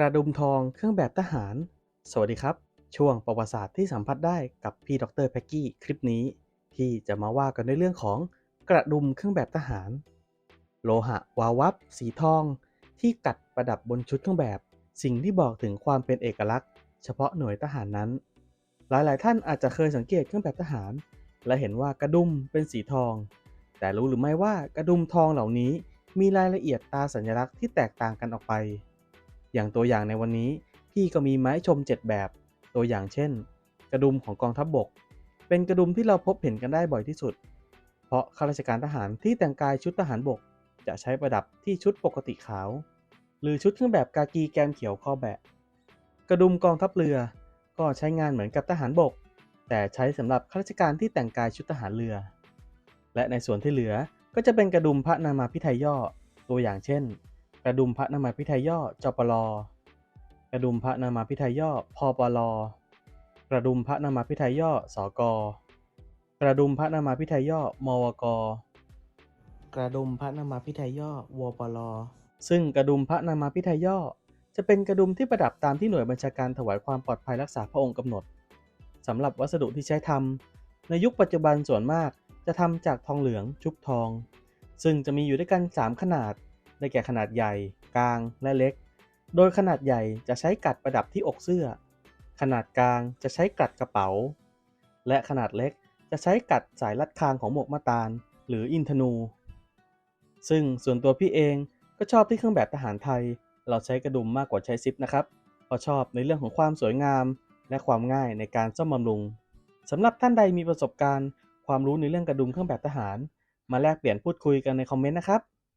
กระดุมทองเครื่องแบบทหาร สวัสดีครับ ช่วงประวัติศาสตร์ที่สัมผัสได้กับพี่ดรแพ็กกี้คลิปนี้ ที่จะมาว่ากันในเรื่องของกระดุมเครื่องแบบทหาร โลหะวาววับสีทอง ที่กัดประดับบนชุดเครื่องแบบ สิ่งที่บอกถึงความเป็นเอกลักษณ์ เฉพาะหน่วยทหารนั้น หลายๆ ท่านอาจจะเคยสังเกตเครื่องแบบทหาร และเห็นว่ากระดุมเป็นสีทอง แต่รู้หรือไม่ว่ากระดุมทองเหล่านี้มีรายละเอียดตาสัญลักษณ์ที่แตกต่างกันออกไป อย่างตัวอย่างในวันนี้พี่ก็มีไม้ชม 7 แบบ ตัวอย่างเช่น กระดุมของกองทัพบบก เป็นกระดุมที่เราพบเห็นกันได้บ่อยที่สุด เพราะข้าราชการทหารที่แต่งกายชุดทหารบก จะใช้ประดับที่ชุดปกติขาว หรือชุดเครื่องแบบกากีแกมเขียวคอแบะ กระดุมกองทัพเรือก็ใช้งานเหมือนกับทหารบก แต่ใช้สำหรับข้าราชการที่แต่งกายชุดทหารเรือ และในส่วนที่เหลือก็จะเป็นกระดุมพระนามาพิไทยย่อ ตัวอย่างเช่น กระดุมพระนามาพิไทยย่อจปลกระดุมพระนามาพิไทยย่อพปลกระดุมพระนามาพิไทยย่อสกกระดุมพระนามาพิไทยย่อมวก กระดุมพระนามาพิไทยย่อวปลซึ่งกระดุมพระนามาพิไทยย่อจะเป็นกระดุมที่ประดับตามที่หน่วยบัญชาการถวายความปลอดภัยรักษาพระองค์กำหนดสำหรับวัสดุที่ใช้ทำในยุคปัจจุบันส่วนมากจะทำจากทองเหลืองชุบทอง ซึ่งจะมีอยู่ด้วยกัน 3 ขนาด ได้แก่ขนาดใหญ่ กลางและเล็ก โดยขนาดใหญ่จะใช้กัดประดับที่อกเสื้อ ขนาดกลางจะใช้กัดกระเป๋า และขนาดเล็กจะใช้กัดสายลัดคางของหมวกมาตาล หรืออินทนู ซึ่งส่วนตัวพี่เองก็ชอบที่เครื่องแบบทหารไทย เราใช้กระดุมมากกว่าใช้ซิปนะครับเพราะชอบในเรื่องของความสวยงาม และความง่ายในการซ่อมบำรุงสำหรับท่านใดมีประสบการณ์ ความรู้ในเรื่องกระดุมเครื่องแบบทหาร มาแลกเปลี่ยนพูดคุยกันในคอมเมนต์นะครับ